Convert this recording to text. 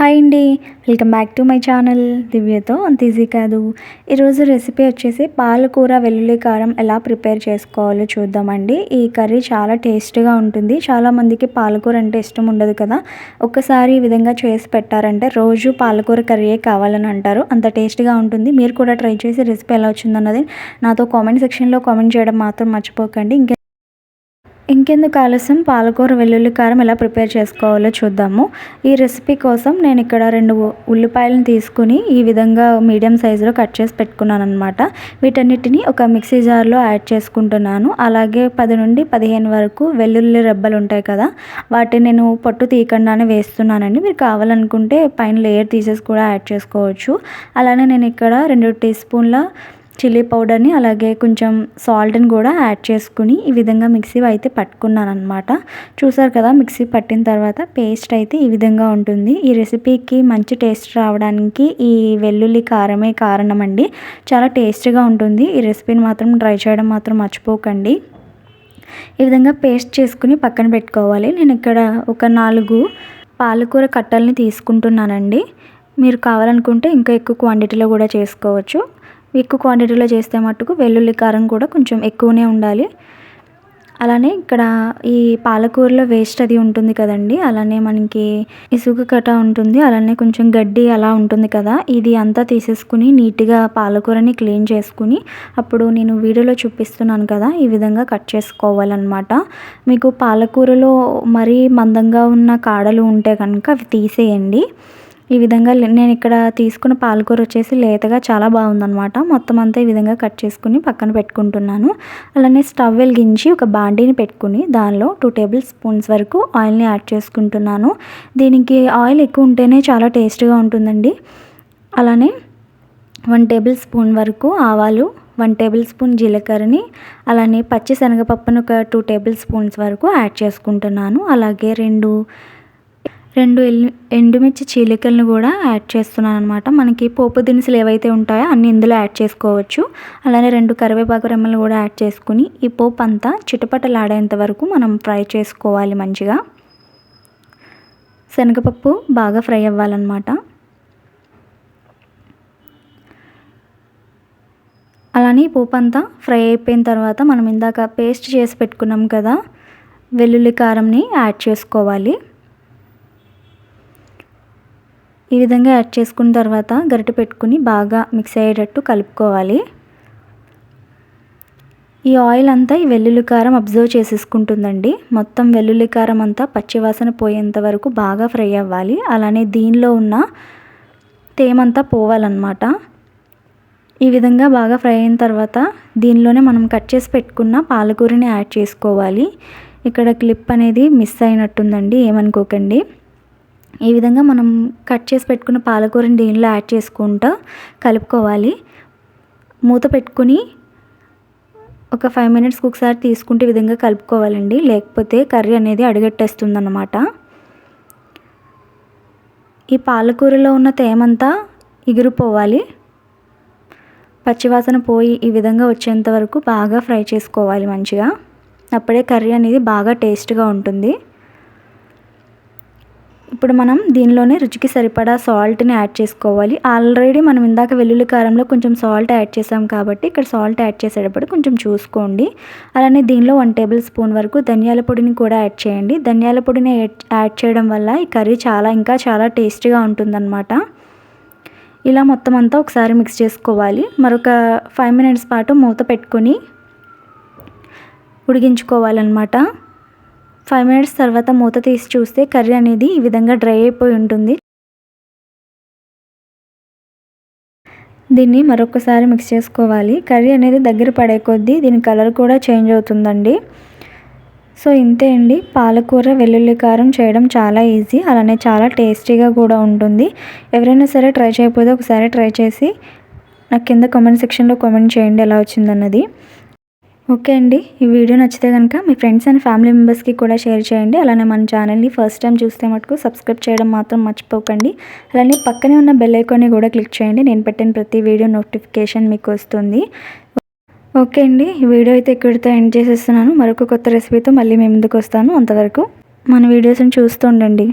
Hi అండి. Welcome back to my channel. దివ్యతో అంత easy కాదు. ఈరోజు రెసిపీ వచ్చేసి పాలకూర వెల్లుల్లి కారం ఎలా ప్రిపేర్ చేసుకోవాలో చూద్దామండి. ఈ కర్రీ చాలా టేస్ట్గా ఉంటుంది. చాలామందికి పాలకూర అంటే ఇష్టం ఉండదు కదా. ఒక్కసారి ఈ విధంగా చేసి పెట్టారంటే రోజు పాలకూర కర్రీయే కావాలని అంటారు. అంత టేస్ట్గా ఉంటుంది. మీరు కూడా ట్రై చేసి రెసిపీ ఎలా వచ్చిందన్నది నాతో కామెంట్ సెక్షన్లో కామెంట్ చేయడం మాత్రం మర్చిపోకండి. ఇంకా ఇంకెందుకు ఆలస్యం? పాలకూర వెల్లుల్లి కారం ఎలా ప్రిపేర్ చేసుకోవాలో చూద్దాము. ఈ రెసిపీ కోసం నేను ఇక్కడ రెండు ఉల్లిపాయలను తీసుకుని ఈ విధంగా మీడియం సైజులో కట్ చేసి పెట్టుకున్నాను అనమాట వీటన్నిటిని ఒక మిక్సీ జార్లో యాడ్ చేసుకుంటున్నాను. అలాగే పది నుండి పదిహేను వరకు వెల్లుల్లి రెబ్బలు ఉంటాయి కదా వాటిని నేను పొట్టు తీయకుండానే వేస్తున్నానండి. మీరు కావాలనుకుంటే పైన లేయర్ తీసేసి కూడా యాడ్ చేసుకోవచ్చు. అలానే నేను ఇక్కడ రెండు టీ స్పూన్ల చిల్లీ పౌడర్ని అలాగే కొంచెం సాల్ట్ని కూడా యాడ్ చేసుకుని ఈ విధంగా మిక్సీ అయితే పట్టుకున్నాను అనమాట చూసారు కదా మిక్సీ పట్టిన తర్వాత పేస్ట్ అయితే ఈ విధంగా ఉంటుంది. ఈ రెసిపీకి మంచి టేస్ట్ రావడానికి ఈ వెల్లుల్లి కారమే కారణం అండి చాలా టేస్ట్గా ఉంటుంది. ఈ రెసిపీని మాత్రం ట్రై చేయడం మాత్రం మర్చిపోకండి. ఈ విధంగా పేస్ట్ చేసుకుని పక్కన పెట్టుకోవాలి. నేను ఇక్కడ ఒక నాలుగు పాలకూర కట్టల్ని తీసుకుంటున్నానండి. మీరు కావాలనుకుంటే ఇంకా ఎక్కువ క్వాంటిటీలో కూడా చేసుకోవచ్చు. ఎక్కువ క్వాంటిటీలో చేస్తే మట్టుకు వెల్లుల్లి కారం కూడా కొంచెం ఎక్కువనే ఉండాలి. అలానే ఇక్కడ ఈ పాలకూరలో వేస్ట్ అది ఉంటుంది కదండి. అలానే మనకి ఇసుక కట ఉంటుంది. అలానే కొంచెం గడ్డి అలా ఉంటుంది కదా. ఇది అంతా తీసేసుకుని నీట్గా పాలకూరని క్లీన్ చేసుకుని అప్పుడు నేను వీడియోలో చూపిస్తున్నాను కదా ఈ విధంగా కట్ చేసుకోవాలన్నమాట. మీకు పాలకూరలో మరీ మందంగా ఉన్న కాడలు ఉంటే కనుక అవి తీసేయండి. ఈ విధంగా నేను ఇక్కడ తీసుకున్న పాలకూర వచ్చేసి లేతగా చాలా బాగుందనమాట మొత్తం అంతా ఈ విధంగా కట్ చేసుకుని పక్కన పెట్టుకుంటున్నాను. అలానే స్టవ్ వెలిగించి ఒక బాండీని పెట్టుకుని దానిలో టూ టేబుల్ స్పూన్స్ వరకు ఆయిల్ని యాడ్ చేసుకుంటున్నాను. దీనికి ఆయిల్ ఎక్కువ ఉంటేనే చాలా టేస్ట్గా ఉంటుందండి. అలానే వన్ టేబుల్ స్పూన్ వరకు ఆవాలు వన్ టేబుల్ స్పూన్ జీలకర్రని అలానే పచ్చి శనగపప్పును ఒక టూ టేబుల్ స్పూన్స్ వరకు యాడ్ చేసుకుంటున్నాను. అలాగే రెండు రెండు ఎండుమిర్చి చీలికలను కూడా యాడ్ చేస్తున్నాను అనమాట మనకి పోపు దినుసులు ఏవైతే ఉంటాయో అన్ని ఇందులో యాడ్ చేసుకోవచ్చు. అలానే రెండు కరివేపాకు రెమ్మలు కూడా యాడ్ చేసుకుని ఈ పోపు అంతా చిటపటలాడేంత వరకు మనం ఫ్రై చేసుకోవాలి మంచిగా. శనగపప్పు బాగా ఫ్రై అవ్వాలన్నమాట. అలానే పోపు అంతా ఫ్రై అయిపోయిన తర్వాత మనం ఇందాక పేస్ట్ చేసి పెట్టుకున్నాం కదా వెల్లుల్లి కారంని యాడ్ చేసుకోవాలి. ఈ విధంగా యాడ్ చేసుకున్న తర్వాత గరిటె పెట్టుకుని బాగా మిక్స్ అయ్యేటట్టు కలుపుకోవాలి. ఈ ఆయిల్ అంతా ఈ వెల్లుల్లి కారం అబ్జర్వ్ చేసేసుకుంటుందండి. మొత్తం వెల్లుల్లి కారం అంతా పచ్చివాసన పోయేంత వరకు బాగా ఫ్రై అవ్వాలి. అలానే దీనిలో ఉన్న తేమంతా పోవాలన్నమాట. ఈ విధంగా బాగా ఫ్రై అయిన తర్వాత దీనిలోనే మనం కట్ చేసి పెట్టుకున్న పాలకూరని యాడ్ చేసుకోవాలి. ఇక్కడ క్లిప్ అనేది మిస్ అయినట్టుందండి ఏమనుకోకండి. ఈ విధంగా మనం కట్ చేసి పెట్టుకున్న పాలకూరని దీనిలో యాడ్ చేసుకుంటూ కలుపుకోవాలి. మూత పెట్టుకుని ఒక ఫైవ్ మినిట్స్కి ఒకసారి తీసుకుంటే విధంగా కలుపుకోవాలండి. లేకపోతే కర్రీ అనేది అడుగట్టేస్తుంది అన్నమాట ఈ పాలకూరలో ఉన్న తేమంతా ఎగిరిపోవాలి పచ్చివాసన పోయి ఈ విధంగా వచ్చేంత వరకు బాగా ఫ్రై చేసుకోవాలి మంచిగా. అప్పుడే కర్రీ అనేది బాగా టేస్ట్గా ఉంటుంది. ఇప్పుడు మనం దీనిలోనే రుచికి సరిపడా సాల్ట్ని యాడ్ చేసుకోవాలి. ఆల్రెడీ మనం ఇందాక వెల్లుల్లి కారంలో కొంచెం సాల్ట్ యాడ్ చేసాం కాబట్టి ఇక్కడ సాల్ట్ యాడ్ చేసేటప్పుడు కొంచెం చూసుకోండి. అలానే దీనిలో వన్ టేబుల్ స్పూన్ వరకు ధనియాల పొడిని కూడా యాడ్ చేయండి. ధనియాల పొడిని యాడ్ చేయడం వల్ల ఈ కర్రీ చాలా ఇంకా చాలా టేస్టీగా ఉంటుందన్నమాట. ఇలా మొత్తం అంతా ఒకసారి మిక్స్ చేసుకోవాలి. మరొక ఫైవ్ మినిట్స్ పాటు మూత పెట్టుకొని ఉడికించుకోవాలన్నమాట. ఫైవ్ మినిట్స్ తర్వాత మూత తీసి చూస్తే కర్రీ అనేది ఈ విధంగా డ్రై అయిపోయి ఉంటుంది. దీన్ని మరొకసారి మిక్స్ చేసుకోవాలి. కర్రీ అనేది దగ్గర పడే కొద్దీ దీని కలర్ కూడా చేంజ్ అవుతుందండి. సో ఇంతే అండి. పాలకూర వెల్లుల్లి కారం చేయడం చాలా ఈజీ. అలానే చాలా టేస్టీగా కూడా ఉంటుంది. ఎవరైనా సరే ట్రై చేయకపోతే ఒకసారి ట్రై చేసి నాకు కింద కామెంట్ సెక్షన్లో కామెంట్ చేయండి ఎలా వచ్చిందన్నది. ఓకే అండి. ఈ వీడియో నచ్చితే కనుక మీ ఫ్రెండ్స్ అండ్ ఫ్యామిలీ మెంబర్స్కి కూడా షేర్ చేయండి. అలానే మన ఛానల్ని ఫస్ట్ టైం చూస్తే మటుకు సబ్స్క్రైబ్ చేయడం మాత్రం మర్చిపోకండి. అలానే పక్కనే ఉన్న బెల్ ఐకాన్ని కూడా క్లిక్ చేయండి. నేను పెట్టిన ప్రతి వీడియో నోటిఫికేషన్ మీకు వస్తుంది. ఓకే అండి. ఈ వీడియో అయితే ఇక్కడితో ఎండ్ చేసేస్తున్నాను. మరొక కొత్త రెసిపీతో మళ్ళీ మేము ముందుకు వస్తాను. అంతవరకు మన వీడియోస్ని చూస్తూ ఉండండి.